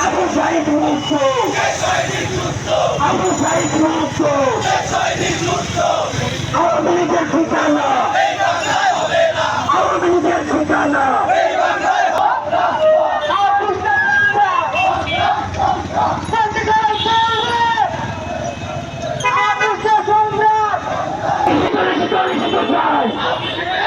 Abu Said Musso! Abu Said Musso! Vai!